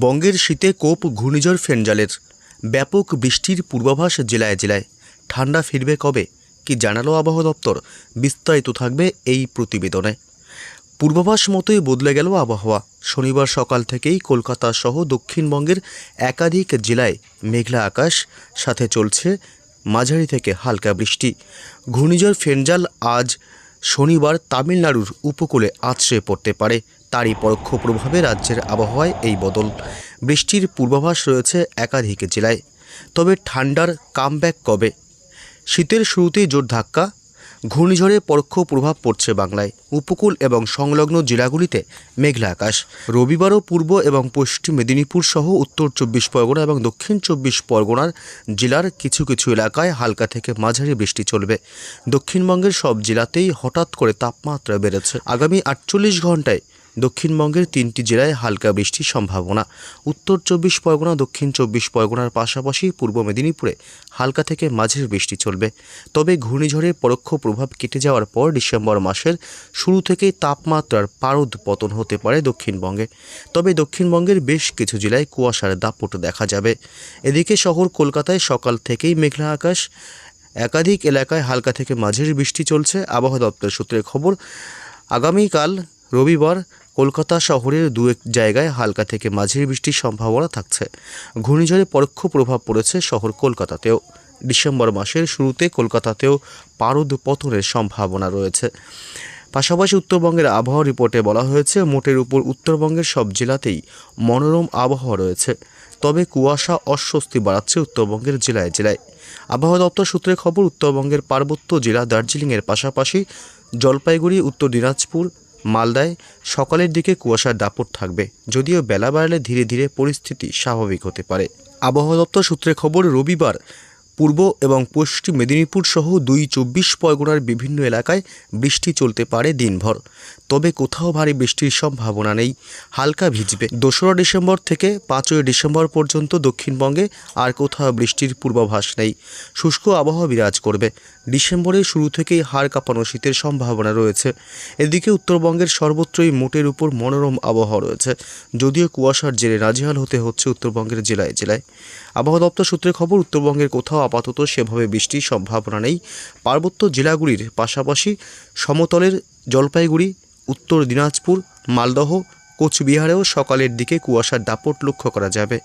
বঙ্গের শীতে কোপ ঘূর্ণিঝড় ফেনজালের। ব্যাপক বৃষ্টির পূর্বাভাস জেলায় জেলায়। ঠান্ডা ফিরবে কবে? কি জানালো আবহাওয়া দপ্তর? বিস্তারিত থাকবে এই প্রতিবেদনে। পূর্বাভাস মতোই বদলে গেল আবহাওয়া। শনিবার সকাল থেকেই কলকাতা সহ দক্ষিণবঙ্গের একাধিক জেলায় মেঘলা আকাশ, সাথে চলছে মাঝারি থেকে হালকা বৃষ্টি। ঘূর্ণিঝড় ফেনজাল আজ শনিবার তামিলনাড়ুর উপকূলে আছড়ে পড়তে পারে। তারই পরোক্ষ প্রভাবে রাজ্যের আবহাওয়ায় এই বদল। বৃষ্টির পূর্বাভাস রয়েছে একাধিক জেলায়। তবে ঠান্ডার কামব্যাক কবে? শীতের শুরুতেই জোর ধাক্কা। ঘূর্ণিঝড়ে পরোক্ষ প্রভাব পড়ছে বাংলায়। উপকূল এবং সংলগ্ন জেলাগুলিতে মেঘলা আকাশ। রবিবারও পূর্ব এবং পশ্চিম মেদিনীপুর সহ উত্তর চব্বিশ পরগনা এবং দক্ষিণ চব্বিশ পরগনার জেলার কিছু কিছু এলাকায় হালকা থেকে মাঝারি বৃষ্টি চলবে। দক্ষিণবঙ্গের সব জেলাতেই হঠাৎ করে তাপমাত্রা বেড়েছে। আগামী আটচল্লিশ ঘন্টায় দক্ষিণবঙ্গের তিনটি জেলায় হালকা বৃষ্টির সম্ভাবনা। উত্তর চব্বিশ পরগনা, দক্ষিণ চব্বিশ পরগনার পাশাপাশি পূর্ব মেদিনীপুরে হালকা থেকে মাঝের বৃষ্টি চলবে। তবে ঘূর্ণিঝড়ের পরোক্ষ প্রভাব কেটে যাওয়ার পর ডিসেম্বর মাসের শুরু থেকেই তাপমাত্রার পারদ পতন হতে পারে দক্ষিণবঙ্গে। তবে দক্ষিণবঙ্গের বেশ কিছু জেলায় কুয়াশার দাপট দেখা যাবে। এদিকে শহর কলকাতায় সকাল থেকেই মেঘলা আকাশ। একাধিক এলাকায় হালকা থেকে মাঝের বৃষ্টি চলছে। আবহাওয়া দপ্তরের সূত্রে খবর, আগামীকাল রবিবার কলকাতা শহরের দু এক জায়গায় হালকা থেকে মাঝারি বৃষ্টির সম্ভাবনা থাকছে। ঘূর্ণিঝড়ে পরোক্ষ প্রভাব পড়েছে শহর কলকাতাতেও। ডিসেম্বর মাসের শুরুতে কলকাতাতেও পারদ পতনের সম্ভাবনা রয়েছে। পাশাপাশি উত্তরবঙ্গের আবহাওয়া রিপোর্টে বলা হয়েছে, মোটের উপর উত্তরবঙ্গের সব জেলাতেই মনোরম আবহাওয়া রয়েছে। তবে কুয়াশা অস্বস্তি বাড়াচ্ছে উত্তরবঙ্গের জেলায় জেলায়। আবহাওয়া দপ্তর সূত্রে খবর, উত্তরবঙ্গের পার্বত্য জেলা দার্জিলিংয়ের পাশাপাশি জলপাইগুড়ি, উত্তর দিনাজপুর মালদায় সকালের দিকে কুয়াশার দাপট থাকবে, যদিও বেলা বাড়লে ধীরে ধীরে পরিস্থিতি স্বাভাবিক হতে পারে। আবহাওয়া দপ্তর সূত্রে খবর, রবিবার পূর্ব এবং পশ্চিম মেদিনীপুর সহ দুই চব্বিশ পরগনার বিভিন্ন এলাকায় বৃষ্টি চলতে পারে দিনভর। তবে কোথাও ভারী বৃষ্টির সম্ভাবনা নেই। হালকা ভিজবে। দোসরা ডিসেম্বর থেকে পাঁচই ডিসেম্বর পর্যন্ত দক্ষিণবঙ্গে আর কোথাও বৃষ্টির পূর্বাভাস নেই। শুষ্ক আবহাওয়া বিরাজ করবে। ডিসেম্বরের শুরু থেকেই হাড় কাঁপানো শীতের সম্ভাবনা রয়েছে। এদিকে উত্তরবঙ্গের সর্বত্রই মোটের উপর মনোরম আবহাওয়া রয়েছে। যদিও কুয়াশার জেরে নাজেহাল হতে হচ্ছে উত্তরবঙ্গের জেলায় জেলায়। আবহাওয়া দপ্তর সূত্রে খবর, উত্তরবঙ্গের কোথাও আপাতত সেভাবে বৃষ্টির সম্ভাবনা নেই। পার্বত্য জেলাগুলির পাশাপাশি সমতলের জলপাইগুড়ি উত্তর দিনাজপুর মালদহ কোচবিহারেও সকালের দিকে কুয়াশার দাপট লক্ষ্য করা যাবে।